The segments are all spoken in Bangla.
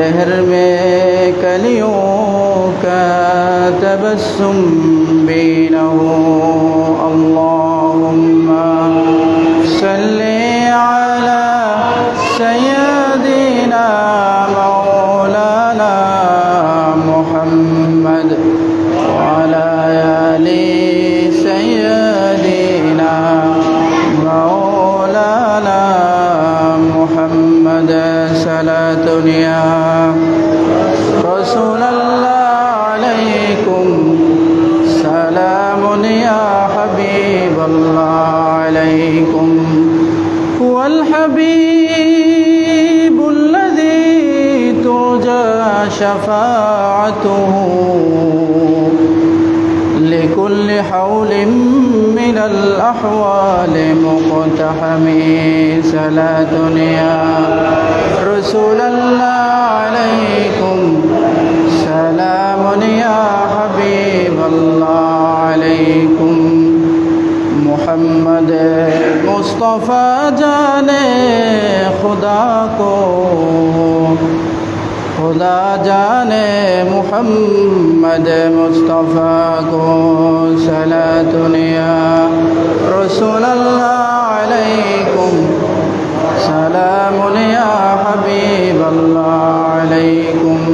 जमन दहर में कलियों का तबस्सुम बीनहु अल्लाहुम्मा مصطفى जाने खुदा को खुदा जाने मोहम्मद मुस्तफ़ा को सला दुनिया रसूल अलैकुम सलाम या हबीब अलैकुम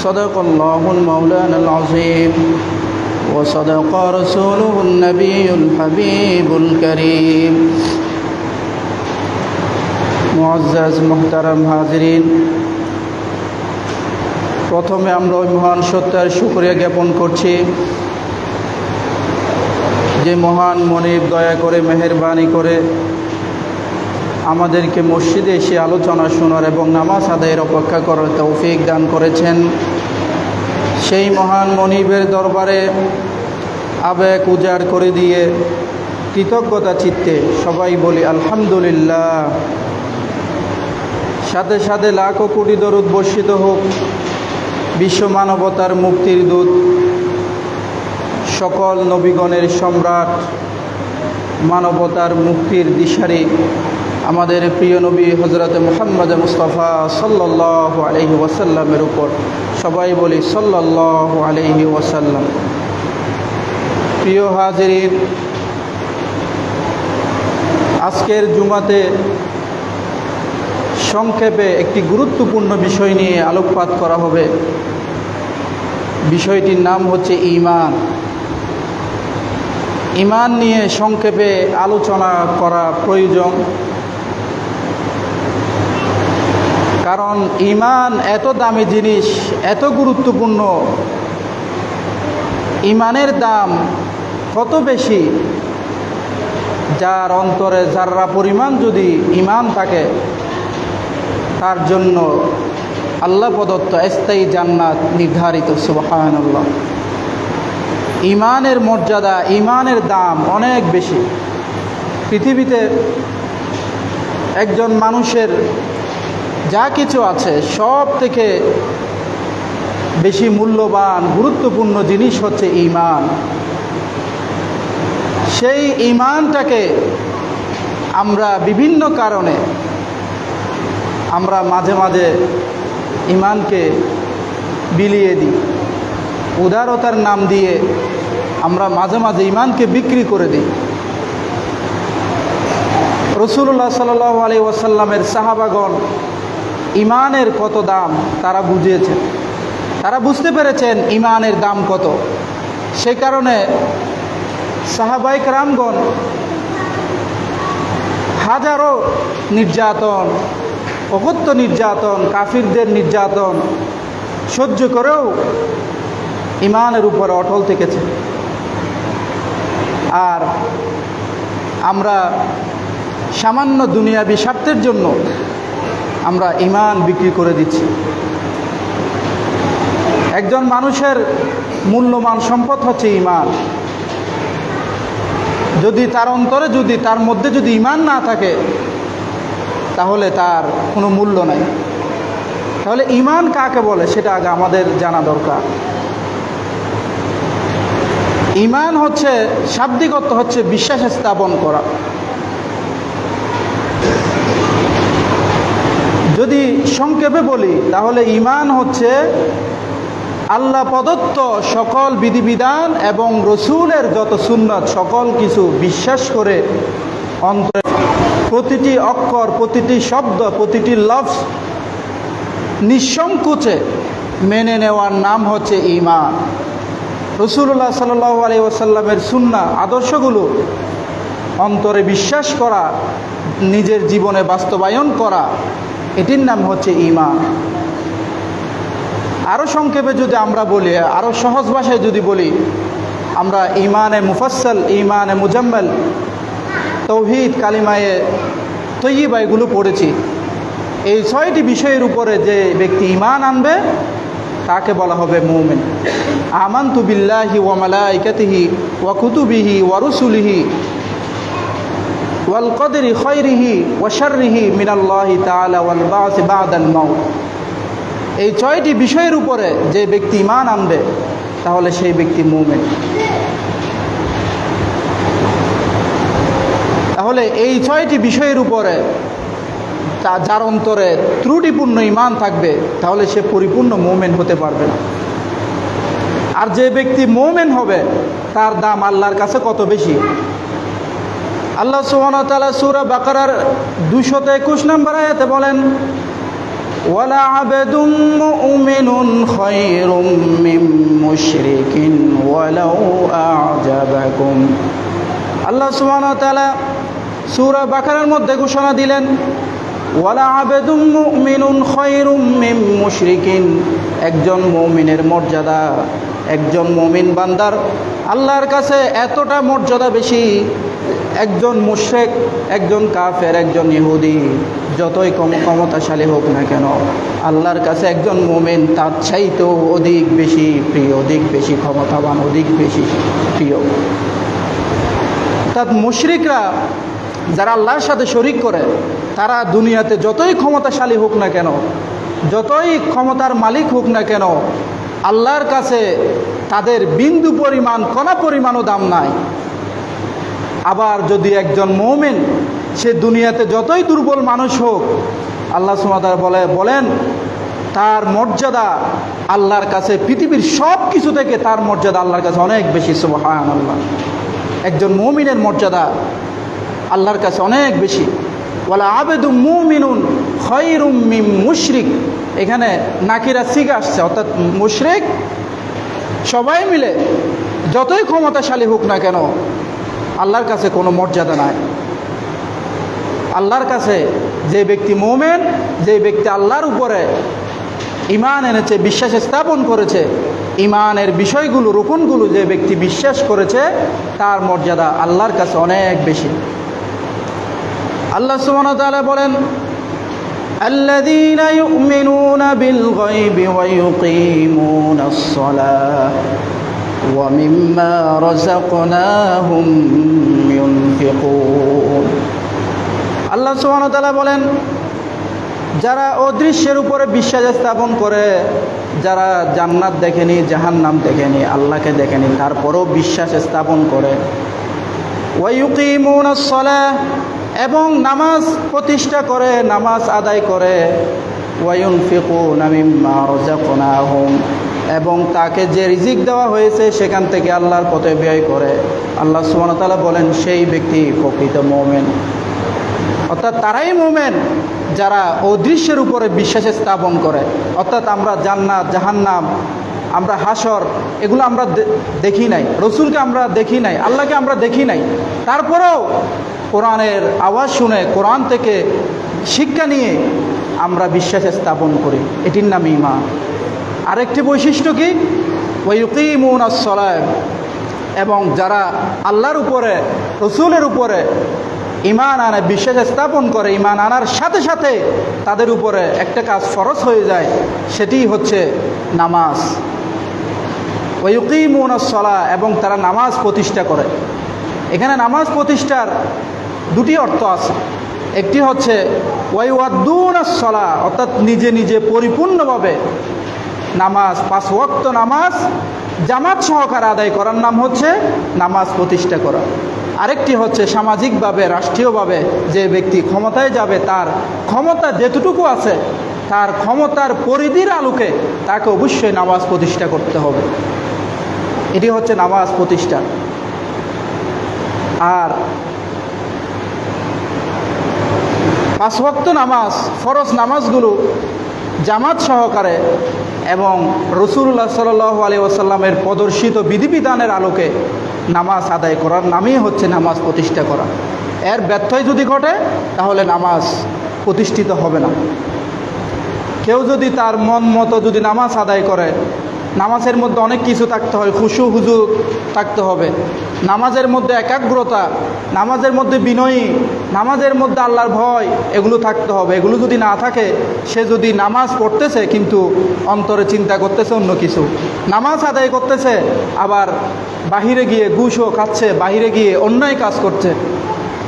صدق الله المولان العظيم وصدق رسوله النبي الحبيب الكريم معزز محترم হাজিরিন প্রথমে আমরা ওই মহান সত্যার শুক্রিয়া জ্ঞাপন করছি যে মহান মনিব দয়া করে মেহরবানি করে আমাদেরকে মসজিদে এসে আলোচনা শোনার এবং নামাজ আদায়ের অপেক্ষা করার তৌফিক দান করেছেন সেই মহান মনিবের দরবারে আবেগ উজাড় করে দিয়ে কৃতজ্ঞতা চিত্তে সবাই বলি আলহামদুলিল্লাহ। সাথে সাথে লাখ কোটি দরুদ বর্ষিত হোক, বিশ্ব মানবতার মুক্তির দূত, সকল নবীগণের সম্রাট মানবতার মুক্তির দিশারি আমাদের প্রিয় নবী হজরত মোহাম্মদ মুস্তফা সাল্লাহ আলহি ওয়াসাল্লামের উপর সবাই বলি সাল্লাহ আলহি ওয়াসাল্লাম। প্রিয় হাজির আজকের জুমাতে সংক্ষেপে একটি গুরুত্বপূর্ণ বিষয় নিয়ে আলোকপাত করা হবে। বিষয়টির নাম হচ্ছে ইমান ইমান নিয়ে সংক্ষেপে আলোচনা করা প্রয়োজন। কারণ ইমান এত দামি জিনিস, এত গুরুত্বপূর্ণ। ইমানের দাম কত বেশি? যার অন্তরে যাররা পরিমাণ যদি ইমান থাকে, তার জন্য আল্লাহ প্রদত্ত স্থায়ী জান্নাত নির্ধারিত সুবাহান আল্লাহ ইমানের মর্যাদা ইমানের দাম অনেক বেশি। পৃথিবীতে একজন মানুষের যা কিছু আছে, সব থেকে বেশি মূল্যবান, গুরুত্বপূর্ণ জিনিস হচ্ছে ইমান সেই ইমানটাকে আমরা বিভিন্ন কারণে আমরা মাঝে মাঝে ইমানকে বিলিয়ে দিই। উদারতার নাম দিয়ে আমরা মাঝে মাঝে ইমানকে বিক্রি করে দিই। রসুল্লাহ সাল আলী ওয়াসাল্লামের সাহাবাগণ ইমানের কত দাম তারা বুঝিয়েছেন। তারা বুঝতে পেরেছেন ইমানের দাম কত। সে কারণে সাহাবাইক রামগণ হাজারো নির্যাতন অকথ্য নির্যাতন, কাফিরদের নির্যাতন সহ্য করেও ইমানের উপরে অটল থেকেছে। আর আমরা সামান্য দুনিয়াবি স্বার্থের জন্য আমরা ইমান বিক্রি করে দিচ্ছি। একজন মানুষের মূল্যবান সম্পদ হচ্ছে ইমান। যদি তার অন্তরে যদি তার মধ্যে যদি ইমান না থাকে, তাহলে তার কোনো মূল্য নাই। তাহলে ইমান কাকে বলে? সেটা আগে আমাদের জানা দরকার। ইমান হচ্ছে শাব্দিক হচ্ছে বিশ্বাস স্থাপন করা। যদি সংক্ষেপে বলি, তাহলে ইমান হচ্ছে আল্লাহ প্রদত্ত সকল বিধিবিধান এবং রসুলের যত সুন্নত, সকল কিছু বিশ্বাস করে অন্তরে প্রতিটি অক্ষর, প্রতিটি শব্দ, প্রতিটি লফস নিঃসংকোচে মেনে নেওয়ার নাম হচ্ছে ইমান রসুল্লাহ সাল্লাহ আলী ওসাল্লামের সুন্না আদর্শগুলো অন্তরে বিশ্বাস করা, নিজের জীবনে বাস্তবায়ন করা এটির নাম হচ্ছে ইমান আরও সংক্ষেপে যদি আমরা বলি আরও সহজ ভাষায় যদি বলি, আমরা ইমানে মুফাসল ইমানে মুজাম্মেল, তৌহিদ, কালিমায়ে তৈবা এগুলো পড়েছি। এই ছয়টি বিষয়ের উপরে যে ব্যক্তি ইমান আনবে, তাকে বলা হবে মুমিন। আমান বিল্লাহি ওয়া মালাইকাতিহি ওয়া কুতুবিহি ওয়া রুসুলিহি ওয়াল কদরি খৈরিহি ওয়া শাররিহি মিনাল্লাহি তাআলা ওয়াল বাস বাদাল মাউত। এই ছয়টি বিষয়ের উপরে যে ব্যক্তি ইমান আনবে, তাহলে সেই ব্যক্তি মুমিন। তাহলে এই ছয়টি বিষয়ের উপরে তা যার অন্তরে ত্রুটিপূর্ণ ইমান থাকবে, তাহলে সে পরিপূর্ণ মোমেন হতে পারবে না। আর যে ব্যক্তি মোমেন হবে, তার দাম আল্লাহর কাছে কত বেশি? আল্লাহ তাআলা সূরা বাকারার 221 নম্বর আয়াতে বলেন, ওয়ালা আবদুম খায়রুম আ'জাবাকুম। আল্লাহ তাআলা সূরা বাকারার মধ্যে ঘোষণা দিলেন, ওয়ালা আবেদুম মুমিনুন খৈরুম মিম মুশরিকিন। একজন মুমিনের মর্যাদা, একজন মুমিন বান্দার আল্লাহর কাছে এতটা মর্যাদা বেশি একজন মুশরেক, একজন কাফের, একজন ইহুদি, যতই কম, ক্ষমতাশালী হোক না কেন, আল্লাহর কাছে একজন মোমেন তার চাইতেও অধিক বেশি প্রিয়, অধিক বেশি ক্ষমতাবান, অধিক বেশি প্রিয়। অর্থাৎ মুশরিকরা যারা আল্লাহর সাথে শরিক করে, তারা দুনিয়াতে যতই ক্ষমতাশালী হোক না কেন, যতই ক্ষমতার মালিক হোক না কেন, আল্লাহর কাছে তাদের বিন্দু পরিমাণ, কণা পরিমাণও দাম নাই। আবার যদি একজন মৌমেন, সে দুনিয়াতে যতই দুর্বল মানুষ হোক, আল্লাহ সুমাদার বলে, বলেন, তার মর্যাদা আল্লাহর কাছে, পৃথিবীর সব কিছু থেকে তার মর্যাদা আল্লাহর কাছে অনেক বেশি সুবহান আল্লাহ একজন মৌমিনের মর্যাদা আল্লাহর কাছে অনেক বেশি। বলা আবেদু মুমিনুন খৈরুম মিম মুশরিক। এখানে নাকিরা সিগা আসছে, অর্থাৎ মুশরিক সবাই মিলে যতই ক্ষমতাশালী হোক না কেন আল্লাহর কাছে কোনো মর্যাদা নাই আল্লাহর কাছে যে ব্যক্তি মোমেন যে ব্যক্তি আল্লাহর উপরে ইমান এনেছে বিশ্বাস স্থাপন করেছে ইমানের বিষয়গুলো রোপণগুলো যে ব্যক্তি বিশ্বাস করেছে তার মর্যাদা আল্লাহর কাছে অনেক বেশি আল্লাহ সুবহানাহু ওয়া তাআলা বলেন الذين يؤمنون بالغيب ويقيمون الصلاة ومما رزقناهم ينفقون আল্লাহ সুবহানাহু ওয়া তাআলা বলেন যারা অদৃশ্যের উপরে বিশ্বাস স্থাপন করে যারা জান্নাত দেখেনি জাহান্নাম দেখেনি আল্লাহকে দেখেনি তারপরেও বিশ্বাস স্থাপন করে ওয়াইউকিমুন সলাহ এবং নামাজ প্রতিষ্ঠা করে নামাজ আদায় করে ওয়ায়ুন ফিকুন মিম্মা রাযাকনাহুম এবং তাকে যে রিজিক দেওয়া হয়েছে সেখান থেকে আল্লাহর পথে ব্যয় করে। আল্লাহ ওয়া বলেন, সেই ব্যক্তি প্রকৃত মুমিন। অর্থাৎ তারাই মোমেন যারা অদৃশ্যের উপরে বিশ্বাস স্থাপন করে। অর্থাৎ আমরা জান্নাত, জাহান্নাম, আমরা হাসর এগুলো আমরা দেখি নাই। রসুলকে আমরা দেখি নাই, আল্লাহকে আমরা দেখি নাই। তারপরেও কোরআনের আওয়াজ শুনে, কোরআন থেকে শিক্ষা নিয়ে আমরা বিশ্বাস স্থাপন করি। এটির নাম ইমান আরেকটি বৈশিষ্ট্য কি? ওয়ুকিমুন আসলাম এবং যারা আল্লাহর উপরে, রসুলের উপরে ইমান আনে, বিশ্বাস স্থাপন করে ইমান আনার সাথে সাথে তাদের উপরে একটা কাজ ফরজ হয়ে যায়, সেটি হচ্ছে নামাজ। ওয়ুকিমুন সলা এবং তারা নামাজ প্রতিষ্ঠা করে। এখানে নামাজ প্রতিষ্ঠার দুটি অর্থ আছে। একটি হচ্ছে ওয়াইওয়াদ্দুন সলা অর্থাৎ নিজে নিজে পরিপূর্ণভাবে নামাজ, পাঁচ ওয়াক্ত নামাজ, জামাত সহকারে আদায় করার নাম হচ্ছে নামাজ প্রতিষ্ঠা করা। আরেকটি হচ্ছে সামাজিকভাবে, রাষ্ট্রীয়ভাবে যে ব্যক্তি ক্ষমতায় যাবে, তার ক্ষমতা যেতটুকু আছে, তার ক্ষমতার পরিধির আলোকে তাকে অবশ্যই নামাজ প্রতিষ্ঠা করতে হবে। এটি হচ্ছে নামাজ প্রতিষ্ঠা। আর পাঁচ ওয়াক্ত নামাজ, ফরজ নামাজগুলো জামাত সহকারে এবং রসুল্লাহ সাল আলী ওসাল্লামের প্রদর্শিত বিধিবিধানের আলোকে নামাজ আদায় করার নামই হচ্ছে নামাজ প্রতিষ্ঠা করা। এর ব্যর্থই যদি ঘটে, তাহলে নামাজ প্রতিষ্ঠিত হবে না। কেউ যদি তার মন মতো যদি নামাজ আদায় করে নামাজের মধ্যে অনেক কিছু থাকতে হয়, খুশু, হুজু থাকতে হবে। নামাজের মধ্যে একাগ্রতা, নামাজের মধ্যে বিনয়ী, নামাজের মধ্যে আল্লাহর ভয়, এগুলো থাকতে হবে। এগুলো যদি না থাকে, সে যদি নামাজ পড়তেছে কিন্তু অন্তরে চিন্তা করতেছে অন্য কিছু। নামাজ আদায় করতেছে, আবার বাহিরে গিয়ে ঘুষও খাচ্ছে, বাহিরে গিয়ে অন্যায় কাজ করছে,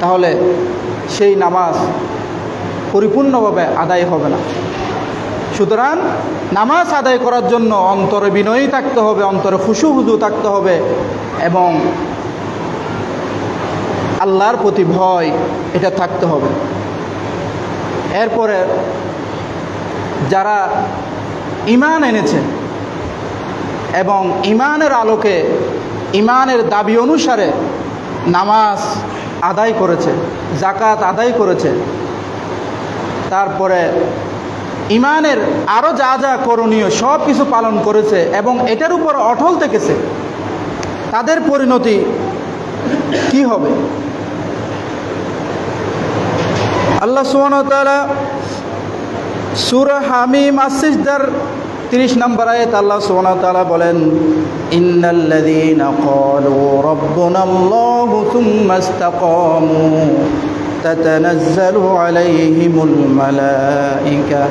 তাহলে সেই নামাজ পরিপূর্ণভাবে আদায় হবে না। সুতরাং নামাজ আদায় করার জন্য অন্তরে বিনয়ী থাকতে হবে, অন্তরে খুশু হুজু থাকতে হবে এবং আল্লাহর প্রতি ভয় এটা থাকতে হবে। এরপরে যারা ইমান এনেছে এবং ইমানের আলোকে ইমানের দাবি অনুসারে নামাজ আদায় করেছে জাকাত আদায় করেছে, তারপরে ইমানের আরও যা যা করণীয় সব কিছু পালন করেছে এবং এটার উপর অটল থেকেছে, তাদের পরিণতি কি হবে? আল্লাহ সুবহানাহু সুরা হামিম আসিসদার তিরিশ নম্বর আয়াত আল্লাহ সুবহানাহু বলেন, ইন্নাল্লাযীনা ক্বালু রাব্বুনাল্লাহু থুম্মা ইসতাকামু। تتنزل عليهم الملائكة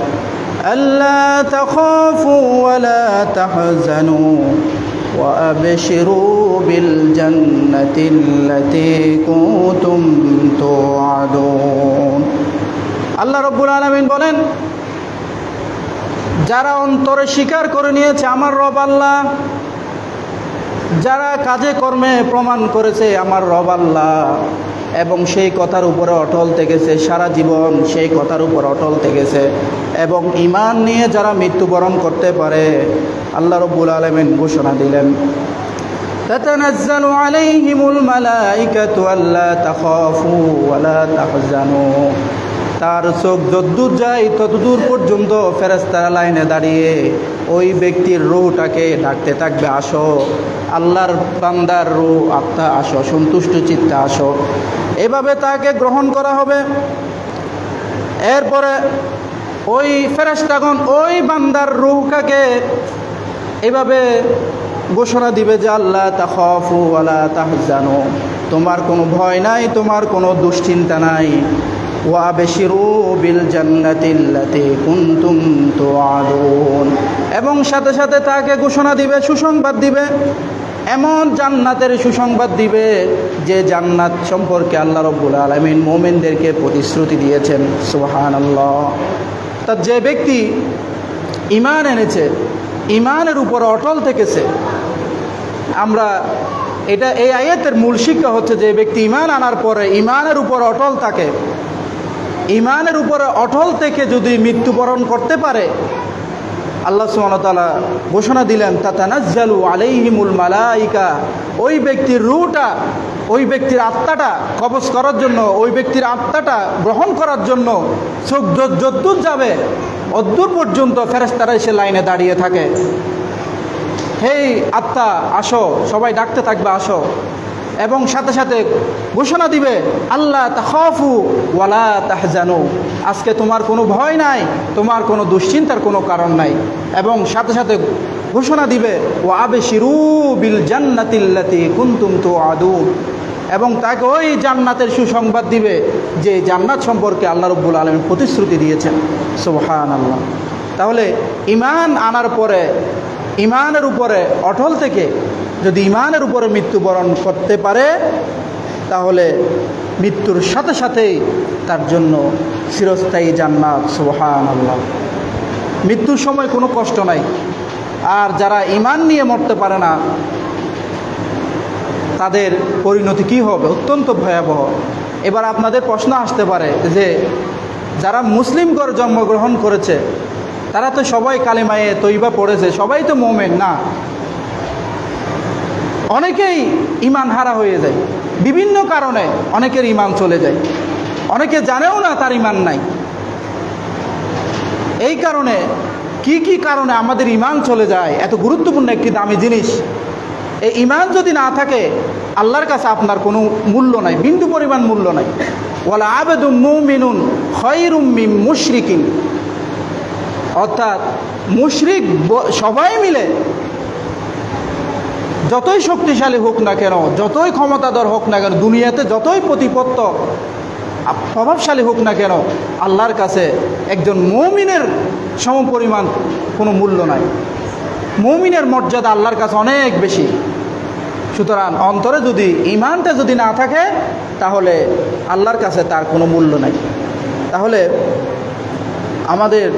ألا تخافوا ولا تحزنوا وأبشروا بالجنة التي كنتم توعدون আল্লাহ রব্বুল আলমিন বলেন যারা অন্তরে স্বীকার করে নিয়েছে আমার রব আল্লাহ যারা কাজে কর্মে প্রমাণ করেছে আমার রব আল্লাহ এবং সেই কথার উপরে অটল থেকেছে সারা জীবন সেই কথার উপর অটল থেকেছে এবং ইমান নিয়ে যারা মৃত্যুবরণ করতে পারে আল্লাহ রব্বুল আলমিন ঘোষণা দিলেন تتنزل عليهم الملائكة ألا تخافوا ولا تحزنوا তার চোখ যদ্দূর যায়, ততদূর পর্যন্ত ফেরেস্তারা লাইনে দাঁড়িয়ে ওই ব্যক্তির রুহটাকে ডাকতে থাকবে, আসো। আল্লাহর বান্দার রু আত্মা, আসো, সন্তুষ্ট চিত্তে আসো। এভাবে তাকে গ্রহণ করা হবে। এরপরে ওই ফেরেস্তাগণ ওই বান্দার রুহটাকে এভাবে ঘোষণা দিবে যে আল্লাহ তাহফু আলা তাহজানো। তোমার কোনো ভয় নাই, তোমার কোনো দুশ্চিন্তা নাই। জান্নাতিল্লাতি এবং সাথে সাথে তাকে ঘোষণা দিবে, সুসংবাদ দিবে, এমন জান্নাতের সুসংবাদ দিবে যে জান্নাত সম্পর্কে আল্লাহ রব্বুল আলমিন মোমেনদেরকে প্রতিশ্রুতি দিয়েছেন। সুহান আল্লাহ তার যে ব্যক্তি ইমান এনেছে ইমানের উপর অটল থেকেছে, আমরা এটা, এই আয়াতের মূল শিক্ষা হচ্ছে যে ব্যক্তি ইমান আনার পরে ইমানের উপর অটল থাকে। ইমানের উপরে অটল থেকে যদি মৃত্যুবরণ করতে পারে, আল্লাহ সুমতালা ঘোষণা দিলেন, তাতানাজ্জালু আলাইহিমুল মালাইকা ওই ব্যক্তির রুটা ওই ব্যক্তির আত্মাটা কবজ করার জন্য, ওই ব্যক্তির আত্মাটা গ্রহণ করার জন্য চোখ যদ্দূর যাবে, অদ্দূর পর্যন্ত ফেরেস্তারা এসে লাইনে দাঁড়িয়ে থাকে। হেই আত্মা, আসো, সবাই ডাকতে থাকবে, আসো। এবং সাথে সাথে ঘোষণা দিবে আল্লাহ তাহফু ওয়ালা তাহজানু। আজকে তোমার কোনো ভয় নাই, তোমার কোনো দুশ্চিন্তার কোনো কারণ নাই। এবং সাথে সাথে ঘোষণা দিবে ও আবে শিরু বিল জান্নাতিল্লাতি কুন্তুম তো আদুন এবং তাকে ওই জান্নাতের সুসংবাদ দিবে, যে জান্নাত সম্পর্কে আল্লাহ রব্বুল আলমী প্রতিশ্রুতি দিয়েছেন। সোহান আল্লাহ তাহলে ইমান আনার পরে ইমানের উপরে, অটল থেকে যদি ইমানের উপরে মৃত্যুবরণ করতে পারে, তাহলে মৃত্যুর সাথে সাথেই তার জন্য চিরস্থায়ী জান্নাত সোহান আল্লাহ মৃত্যুর সময় কোনো কষ্ট নাই। আর যারা ইমান নিয়ে মরতে পারে না, তাদের পরিণতি কী হবে? অত্যন্ত ভয়াবহ। এবার আপনাদের প্রশ্ন আসতে পারে যে, যারা মুসলিম জন্মগ্রহণ করেছে, তারা তো সবাই কালিমায়ে তৈবা পড়েছে, সবাই তো মোমেন, না। অনেকেই ইমান হারা হয়ে যায়। বিভিন্ন কারণে অনেকের ইমান চলে যায়। অনেকে জানেও না তার ইমান নাই। এই কারণে কি কি কারণে আমাদের ইমান চলে যায়, এত গুরুত্বপূর্ণ একটি দামি জিনিস। এই ইমান যদি না থাকে, আল্লাহর কাছে আপনার কোনো মূল্য নাই, বিন্দু পরিমাণ মূল্য নাই। ওয়ালা আবেদুম মুমিনুন খয়রুম মিম মুশরিকিন। অর্থাৎ মুশরিক সবাই মিলে যতই শক্তিশালী হোক না কেন, যতই ক্ষমতাধর হোক না কেন, দুনিয়াতে যতই প্রতিপত্ত প্রভাবশালী হোক না কেন, আল্লাহর কাছে একজন মৌমিনের সমপরিমাণ কোনো মূল্য নাই। মৌমিনের মর্যাদা আল্লাহর কাছে অনেক বেশি। সুতরাং অন্তরে যদি ইমানটা যদি না থাকে, তাহলে আল্লাহর কাছে তার কোনো মূল্য নাই। তাহলে আমাদের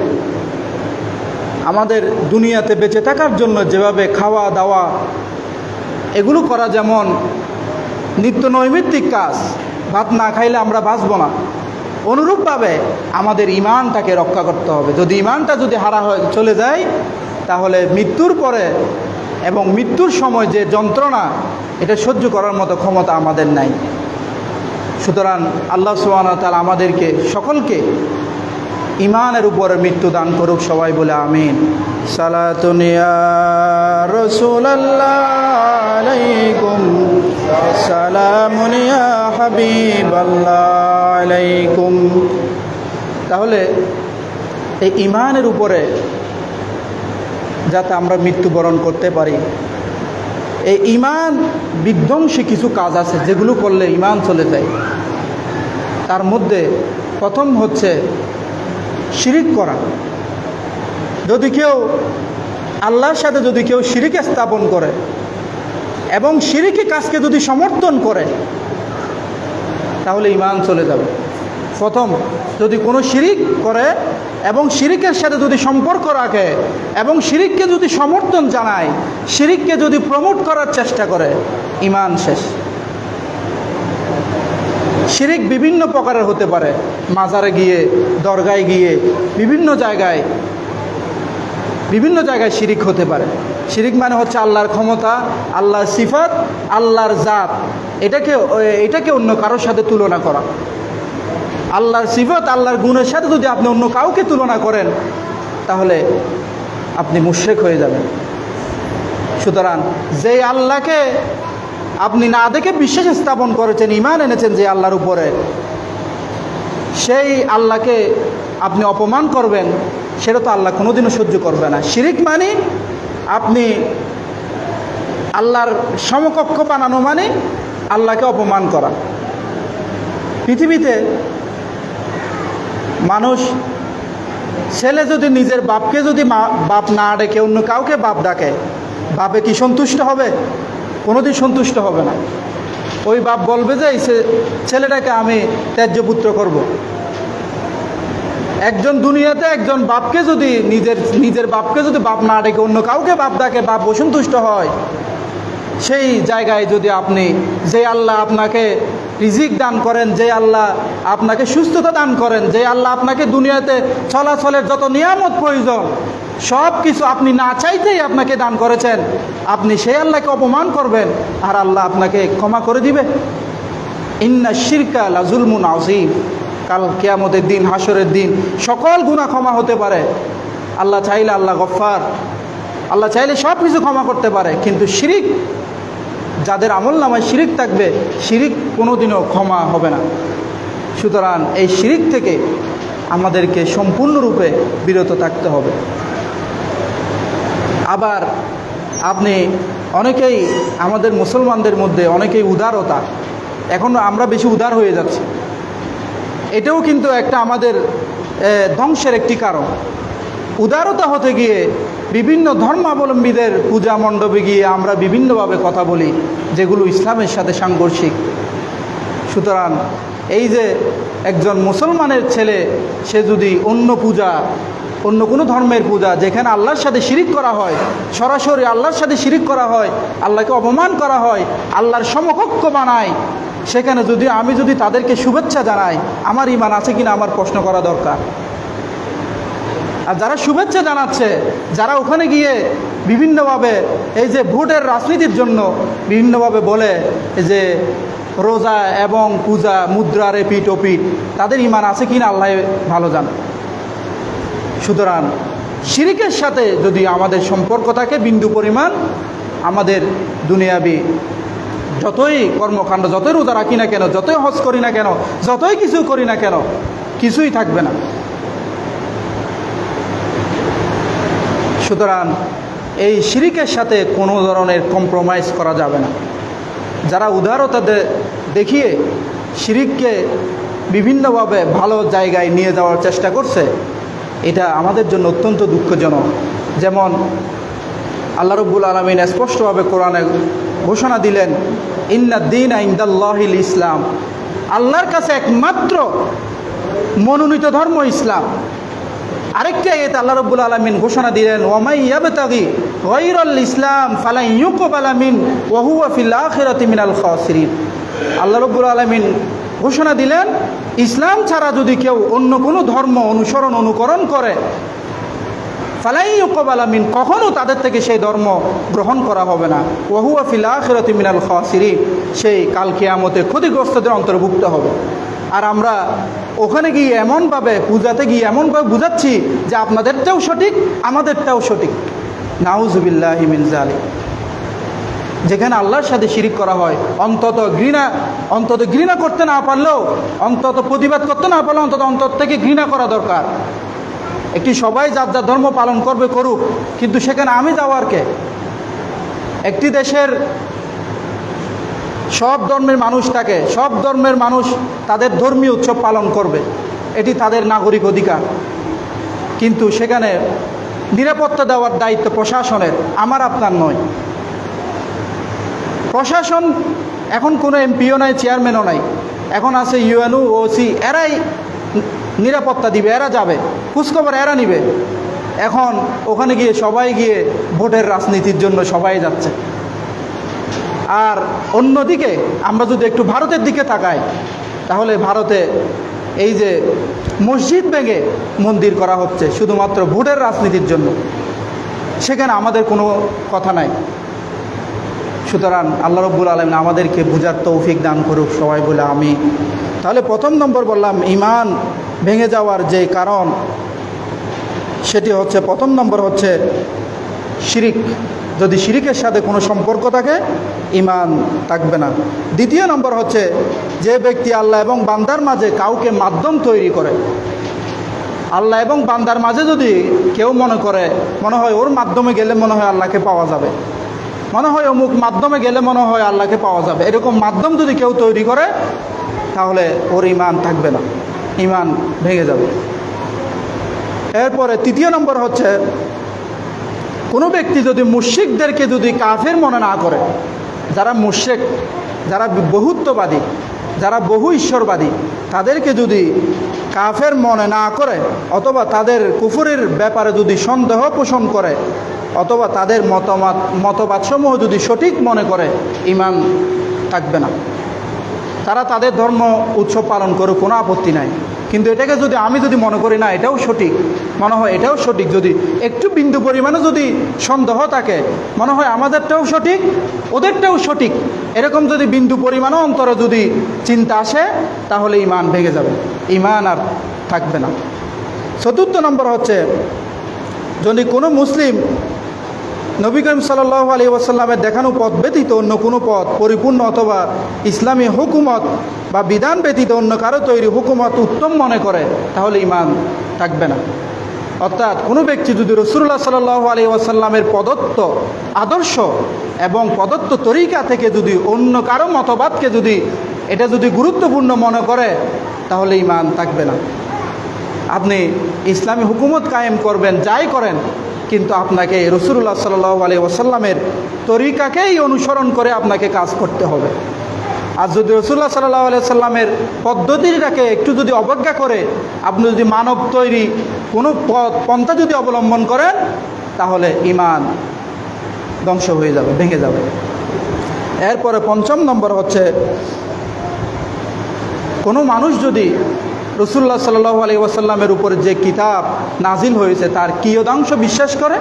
আমাদের দুনিয়াতে বেঁচে থাকার জন্য যেভাবে খাওয়া দাওয়া এগুলো করা যেমন নিত্য নৈমিত্তিক কাজ, ভাত না খাইলে আমরা বাঁচব না। অনুরূপভাবে আমাদের ইমানটাকে রক্ষা করতে হবে। যদি ইমানটা যদি হারা হয়ে চলে যায়, তাহলে মৃত্যুর পরে এবং মৃত্যুর সময় যে যন্ত্রণা, এটা সহ্য করার মতো ক্ষমতা আমাদের নাই। সুতরাং আল্লাহ ওয়া তাআলা আমাদেরকে, সকলকে ইমানের উপরে মৃত্যু দান করুক সবাই বলে আমিন। সালাতুনিয়া তাহলে এই ইমানের উপরে যাতে আমরা মৃত্যুবরণ করতে পারি, এই ইমান বিধ্বংসী কিছু কাজ আছে যেগুলো করলে ইমান চলে যায়। তার মধ্যে প্রথম হচ্ছে শিরিক করা। যদি কেউ আল্লাহর সাথে যদি কেউ শিরিকে স্থাপন করে এবং শিরিকি কাজকে যদি সমর্থন করে, তাহলে ইমান চলে যাবে। প্রথম, যদি কোনো শিরিক করে এবং শিরিকের সাথে যদি সম্পর্ক রাখে এবং শিরিককে যদি সমর্থন জানায়, শিরিককে যদি প্রমোট করার চেষ্টা করে ইমান শেষ। শিরিক বিভিন্ন প্রকারের হতে পারে। মাজারে গিয়ে, দরগায় গিয়ে, বিভিন্ন জায়গায় বিভিন্ন জায়গায় শিরিক হতে পারে। শিরিক মানে হচ্ছে আল্লাহর ক্ষমতা, আল্লাহর সিফাত, আল্লাহর জাত। এটাকে এটাকে অন্য কারোর সাথে তুলনা করা। আল্লাহর সিফত, আল্লাহর গুণের সাথে যদি আপনি অন্য কাউকে তুলনা করেন, তাহলে আপনি মুশ্রেক হয়ে যাবেন। সুতরাং যে আল্লাহকে আপনি না দেখে বিশ্বাস স্থাপন করেছেন ইমান এনেছেন যে আল্লাহর উপরে। সেই আল্লাহকে আপনি অপমান করবেন, সেটা তো আল্লাহ কোনোদিনও সহ্য করবে না। শিরিক মানে আপনি আল্লাহর সমকক্ষ বানানো মানে আল্লাহকে অপমান করা। পৃথিবীতে মানুষ, ছেলে যদি নিজের বাপকে যদি বাপ না ডেকে, অন্য কাউকে বাপ ডাকে, বাপে কি সন্তুষ্ট হবে? কোনোদিন সন্তুষ্ট হবে না ওই বাপ বলবে যে ছে- ছেলেটাকে আমি ত্যায্য পুত্র করব। একজন দুনিয়াতে একজন বাপকে যদি নিজের নিজের বাপকে যদি বাপ না ডেকে অন্য কাউকে বাপ ডাকে, বাপ অসন্তুষ্ট হয়, সেই জায়গায় যদি আপনি যে আল্লাহ আপনাকে রিজিক দান করেন, যে আল্লাহ আপনাকে সুস্থতা দান করেন, যে আল্লাহ আপনাকে দুনিয়াতে চলাচলের যত নিয়ামত প্রয়োজন সব কিছু আপনি না চাইতেই আপনাকে দান করেছেন। আপনি সেই আল্লাহকে অপমান করবেন আর আল্লাহ আপনাকে ক্ষমা করে দিবে। ইন্না শিরকা লাজুলমুন আজিম কাল কেয়ামতের দিন হাসরের দিন সকল গুণা ক্ষমা হতে পারে। আল্লাহ চাইলে আল্লাহ গফার আল্লাহ চাইলে সব কিছু ক্ষমা করতে পারে। কিন্তু শিরিক, যাদের আমল নামায় শিরিক থাকবে, শিরিক কোনোদিনও ক্ষমা হবে না। সুতরাং এই শিরিক থেকে আমাদেরকে সম্পূর্ণরূপে বিরত থাকতে হবে। আবার আপনি অনেকেই আমাদের মুসলমানদের মধ্যে অনেকেই উদারতা। এখন আমরা বেশি উদার হয়ে যাচ্ছি। এটাও কিন্তু একটা আমাদের ধ্বংসের একটি কারণ। উদারতা হতে গিয়ে বিভিন্ন ধর্মাবলম্বীদের পূজা মণ্ডপে গিয়ে আমরা বিভিন্নভাবে কথা বলি, যেগুলো ইসলামের সাথে সাংঘর্ষিক। সুতরাং এই যে একজন মুসলমানের ছেলে, সে যদি অন্য পূজা অন্য কোনো ধর্মের পূজা যেখানে আল্লাহর সাথে শিরিক করা হয়, সরাসরি আল্লাহর সাথে শিরিক করা হয়, আল্লাহকে অপমান করা হয়, আল্লাহর সমকক্ষ বানায়, সেখানে যদি আমি যদি তাদেরকে শুভেচ্ছা জানাই, আমার ইমান আছে কিনা আমার প্রশ্ন করা দরকার। আর যারা শুভেচ্ছা জানাচ্ছে, যারা ওখানে গিয়ে বিভিন্নভাবে এই যে ভোটের রাজনীতির জন্য বিভিন্নভাবে বলে যে রোজা এবং পূজা মুদ্রার এপিট ওপিট, তাদের ইমান আছে কিনা আল্লাহ ভালো জানে। সুতরাং শিরিকের সাথে যদি আমাদের সম্পর্ক থাকে, বিন্দু পরিমাণ, আমাদের দুনিয়াবি যতই কর্মকাণ্ড, যতই রোজা রাখি না কেন, যতই হজ করি না কেন, যতই কিছু করি না কেন, কিছুই থাকবে না। সুতরাং এই শিরিকের সাথে কোনো ধরনের কম্প্রোমাইজ করা যাবে না। যারা উদারতা দেখিয়ে শিরিককে বিভিন্নভাবে ভালো জায়গায় নিয়ে যাওয়ার চেষ্টা করছে এটা আমাদের জন্য অত্যন্ত দুঃখজনক। যেমন আল্লাহ রব্বুল আলমিন স্পষ্টভাবে কোরআনে ঘোষণা দিলেন ইন্নাদ্দিন ইন্দাল্লাহিল ইসলাম। আল্লাহর কাছে একমাত্র মনোনীত ধর্ম ইসলাম। আরেকটি আয়াত আল্লাহ রব্বুল আলমিন ঘোষণা দিলেন, ওয়ামাই ইয়াবতাগি গৈরল ইসলাম ফালাই ইউকুব আলামিন ওয়াহুয়া ফিল আখিরাতি মিনাল খাসিরিন। আল্লাহ রব্বুল আলমিন ঘোষণা দিলেন, ইসলাম ছাড়া যদি কেউ অন্য কোনো ধর্ম অনুসরণ অনুকরণ করে, ফালাই আলামিন কখনও তাদের থেকে সেই ধর্ম গ্রহণ করা হবে না। ওয়াহুয়া ফিল আখিরাতি মিনাল খাসিরিন, সেই কাল কিয়ামতে ক্ষতিগ্রস্তদের অন্তর্ভুক্ত হবে। আর আমরা ওখানে গিয়ে এমনভাবে পূজাতে গিয়ে এমনভাবে বুঝাচ্ছি যে আপনাদেরটাও সঠিক, আমাদেরটাও সঠিক। নাউজুবিল্লাহ মিনজালি যেখানে আল্লাহর সাথে শিরিক করা হয়। অন্তত ঘৃণা অন্তত ঘৃণা করতে না পারলেও, অন্তত প্রতিবাদ করতে না পারলেও অন্তত অন্তর থেকে ঘৃণা করা দরকার। একটি সবাই যার যার ধর্ম পালন করবে করুক, কিন্তু সেখানে আমি যাওয়ার কে? একটি দেশের সব ধর্মের মানুষ থাকে সব ধর্মের মানুষ তাদের ধর্মীয় উৎসব পালন করবে। এটি তাদের নাগরিক অধিকার। কিন্তু সেখানে নিরাপত্তা দেওয়ার দায়িত্ব প্রশাসনের, আমার আপনার নয়। প্রশাসন এখন কোনো এমপিও নাই, চেয়ারম্যানও নাই। এখন আছে ইউএনও, ওসি, এরাই নিরাপত্তা দিবে, এরা যাবে। খোঁজখবর এরা নিবে। এখন ওখানে গিয়ে সবাই গিয়ে ভোটের রাজনীতির জন্য সবাই যাচ্ছে। আর অন্যদিকে আমরা যদি একটু ভারতের দিকে তাকাই, তাহলে ভারতে এই যে মসজিদ ভেঙে মন্দির করা হচ্ছে, শুধুমাত্র ভোটের রাজনীতির জন্য, সেখানে আমাদের কোনো কথা নাই। সুতরাং আল্লাহ রব্বুল আলম আমাদেরকে বুঝার তৌফিক দান করুক, সবাই বলে আমি তাহলে প্রথম নম্বর বললাম ইমান ভেঙে যাওয়ার যে কারণ, সেটি হচ্ছে, প্রথম নম্বর হচ্ছে শিরিক। যদি শিরিকের সাথে কোনো সম্পর্ক থাকে ইমান থাকবে না। দ্বিতীয় নম্বর হচ্ছে, যে ব্যক্তি আল্লাহ এবং বান্দার মাঝে কাউকে মাধ্যম তৈরি করে, আল্লাহ এবং বান্দার মাঝে যদি কেউ মনে করে, মনে হয় ওর মাধ্যমে গেলে মনে হয় আল্লাহকে পাওয়া যাবে। মনে হয় অমুক মাধ্যমে গেলে মনে হয় আল্লাহকে পাওয়া যাবে। এরকম মাধ্যম যদি কেউ তৈরি করে, তাহলে ওর ইমান থাকবে না। ইমান ভেঙে যাবে। এরপরে তৃতীয় নম্বর হচ্ছে, কোনো ব্যক্তি যদি মুশ্রিকদেরকে যদি কাফের মনে না করে, যারা মুশ্রিক, যারা বহুত্ববাদী যারা বহু ঈশ্বরবাদী, তাদেরকে যদি কাফের মনে না করে, অথবা তাদের কুফুরের ব্যাপারে যদি সন্দেহ পোষণ করে, অথবা তাদের মতামত মতবাদসমূহ যদি সঠিক মনে করে ইমান থাকবে না। তারা তাদের ধর্ম উৎসব পালন করুক, কোনো আপত্তি নাই। কিন্তু এটাকে যদি আমি যদি মনে করি না, এটাও সঠিক। মনে হয় এটাও সঠিক যদি একটু বিন্দু পরিমাণে যদি সন্দেহ থাকে, মনে হয় আমাদেরটাও সঠিক, ওদেরটাও সঠিক। এরকম যদি বিন্দু পরিমাণও অন্তরে যদি চিন্তা আসে, তাহলে ইমান ভেঙে যাবে। ইমান আর থাকবে না। চতুর্থ নম্বর হচ্ছে, যদি কোনো মুসলিম নবী করিম সাল্লাহ আলী ওয়াসাল্লামের দেখানো পথ ব্যতীত অন্য কোনো পথ পরিপূর্ণ অথবা ইসলামী হুকুমত বা বিধান ব্যতীত অন্য কারও তৈরি হুকুমত উত্তম মনে করে, তাহলে ইমান থাকবে না। অর্থাৎ কোনো ব্যক্তি যদি রসুল্লাহ সাল্লাহ আলী ওয়াসাল্লামের প্রদত্ত আদর্শ এবং প্রদত্ত তরিকা থেকে যদি অন্য কারও মতবাদকে যদি এটা যদি গুরুত্বপূর্ণ মনে করে, তাহলে ইমান থাকবে না। আপনি ইসলামী হুকুমত কায়েম করবেন, যাই করেন কিন্তু আপনাকে রসুল্লাহ সাল্লাহ আলী ওসাল্লামের তরিকাকেই অনুসরণ করে আপনাকে কাজ করতে হবে। আর যদি রসুল্লাহ সাল্লাহ আলি সাল্লামের পদ্ধতিটাকে একটু যদি অবজ্ঞা করে, আপনি যদি মানব তৈরি কোনো পথ, পন্থা যদি অবলম্বন করেন, তাহলে ইমান ধ্বংস হয়ে যাবে, ভেঙে যাবে। এরপরে পঞ্চম নম্বর হচ্ছে, কোনো মানুষ যদি রসুল্লাহ সাল্লাহ আলী ওয়াসাল্লামের উপরে যে কিতাব নাজিল হয়েছে, তার কিয়দাংশ বিশ্বাস করে,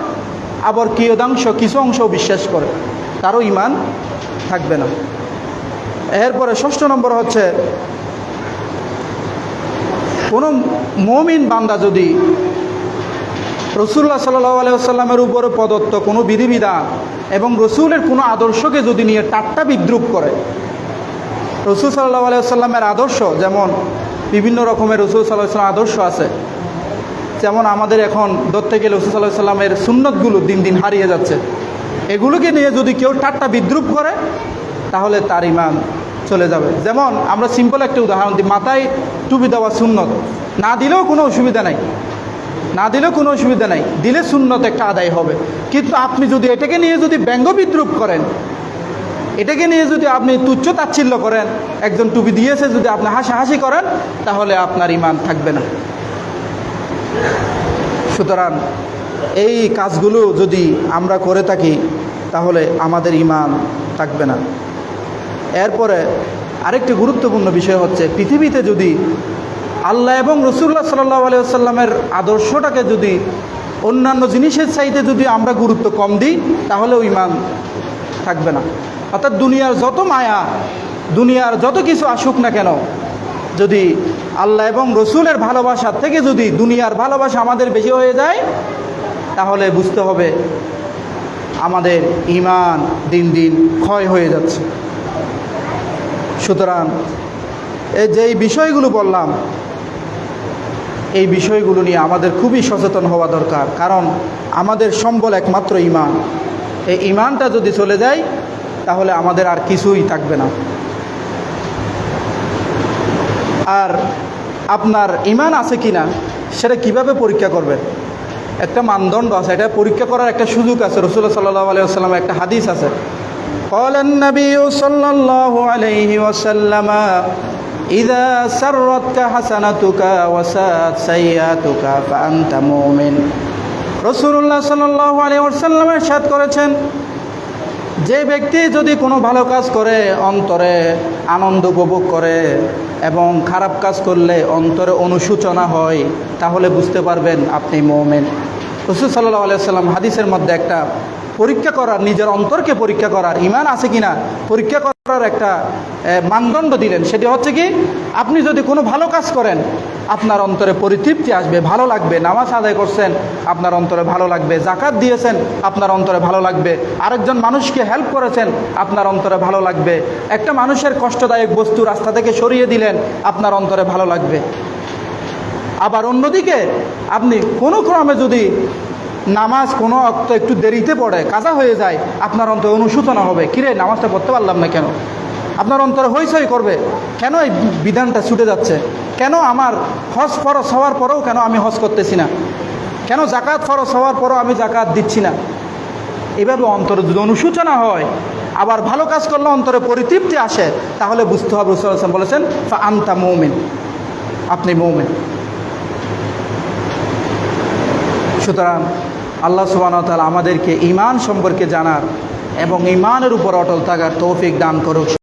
আবার কিয়দাংশ কিছু অংশ বিশ্বাস করে। তারও ইমান থাকবে না। এরপরে ষষ্ঠ নম্বর হচ্ছে, কোনো মমিন বান্দা যদি রসুল্লাহ সাল্লাহ আলাইসাল্লামের উপরে প্রদত্ত কোনো বিধিবিধান এবং রসুলের কোনো আদর্শকে যদি নিয়ে টাট্টা বিদ্রুপ করে, রসুল সাল্লাহ আলাইসাল্লামের আদর্শ যেমন বিভিন্ন রকমের রসুল সাল্লাহ সাল্লাম আদর্শ আছে। যেমন আমাদের এখন ধরতে গেলে রসুল সাল্লাহ সাল্লামের সুন্নতগুলো দিন দিন হারিয়ে যাচ্ছে। এগুলোকে নিয়ে যদি কেউ ঠাট্টা বিদ্রুপ করে, তাহলে তার ইমান চলে যাবে। যেমন আমরা সিম্পল একটা উদাহরণ দিই, মাথায় টুপি দেওয়া সুন্নত। না দিলেও কোনো অসুবিধা নাই। না দিলেও কোনো অসুবিধা নাই। দিলে সুন্নত একটা আদায় হবে। কিন্তু আপনি যদি এটাকে নিয়ে যদি ব্যঙ্গ বিদ্রুপ করেন এটাকে নিয়ে যদি আপনি তুচ্ছ তাচ্ছিল্য করেন, একজন টুপি দিয়েছে যদি আপনি হাসাহাসি করেন, তাহলে আপনার ইমান থাকবে না। সুতরাং এই কাজগুলো যদি আমরা করে থাকি, তাহলে আমাদের ইমান থাকবে না। এরপরে আরেকটি গুরুত্বপূর্ণ বিষয় হচ্ছে, পৃথিবীতে যদি আল্লাহ এবং রসুল্লাহ সাল্লাহ আলিয়াল্লামের আদর্শটাকে যদি অন্যান্য জিনিসের চাইতে যদি আমরা গুরুত্ব কম দিই, তাহলেও ইমান থাকবে না। অর্থাৎ দুনিয়ার যত মায়া, দুনিয়ার যত কিছু আসুক না কেন, যদি আল্লাহ এবং রসুলের ভালোবাসার থেকে যদি দুনিয়ার ভালোবাসা আমাদের বেশি হয়ে যায়, তাহলে বুঝতে হবে আমাদের ইমান দিন দিন ক্ষয় হয়ে যাচ্ছে। সুতরাং এই যে এই বিষয়গুলো বললাম, এই বিষয়গুলো নিয়ে আমাদের খুবই সচেতন হওয়া দরকার, কারণ আমাদের সম্বল একমাত্র ইমান এই ইমানটা যদি চলে যায় তাহলে আমাদের আর কিছুই থাকবে না আর আপনার ইমান আছে কি না সেটা কিভাবে পরীক্ষা করবেন একটা মানদণ্ড আছে এটা পরীক্ষা করার একটা সুযোগ আছে রসুল্লাহ সাল্লাহ আলিয়াল্লামের একটা হাদিস আছে قال النبي صلى الله عليه وسلم إذا سرتك حسنتك وساءت سيئاتك فأنت مؤمن রসুল্লাহ সাল্লাহ আলী ওসাল্লামের সাথ করেছেন যে ব্যক্তি যদি কোনো ভালো কাজ করে, অন্তরে আনন্দ উপভোগ করে এবং খারাপ কাজ করলে অন্তরে অনুশোচনা হয়, তাহলে বুঝতে পারবেন আপনি মৌমেন। রসুল সাল্লাহ আলিয়াল্লাম হাদিসের মধ্যে একটা পরীক্ষা করার, নিজের অন্তরকে পরীক্ষা করার ইমান আছে কি না পরীক্ষা করার একটা মানদণ্ড দিলেন। সেটি হচ্ছে কি, আপনি যদি কোনো ভালো কাজ করেন, আপনার অন্তরে পরিতৃপ্তি আসবে, ভালো লাগবে, নামাজ আদায় করছেন, আপনার অন্তরে ভালো লাগবে জাকাত দিয়েছেন, আপনার অন্তরে ভালো লাগবে, আরেকজন মানুষকে হেল্প করেছেন, আপনার অন্তরে ভালো লাগবে, একটা মানুষের কষ্টদায়ক বস্তু রাস্তা থেকে সরিয়ে দিলেন, আপনার অন্তরে ভালো লাগবে। আবার অন্যদিকে আপনি কোনো ক্রমে যদি নামাজ কোনো অক্ত একটু দেরিতে পড়ে, কাজা হয়ে যায়, আপনার অন্তরে অনুশোচনা হবে। কিরে, নামাজটা পড়তে পারলাম না কেন? আপনার অন্তরে হইচই করবে। কেন এই বিধানটা ছুটে যাচ্ছে? কেন আমার হজ ফরস হওয়ার পরেও কেন আমি হজ করতেছি না? কেন জাকাত ফরস হওয়ার পরেও আমি জাকাত দিচ্ছি না? এভাবে অন্তরে যদি অনুশোচনা হয়, আবার ভালো কাজ করলে অন্তরে পরিতৃপ্তি আসে, তাহলে বুঝতে হবে রসুল বলেছেন আন্তা মৌমিন। আপনি মৌমিন। সুতরাং আল্লাহ সুবাহতাল আমাদেরকে ইমান সম্পর্কে জানার এবং ইমানের উপর অটল থাকার তৌফিক দান করুক।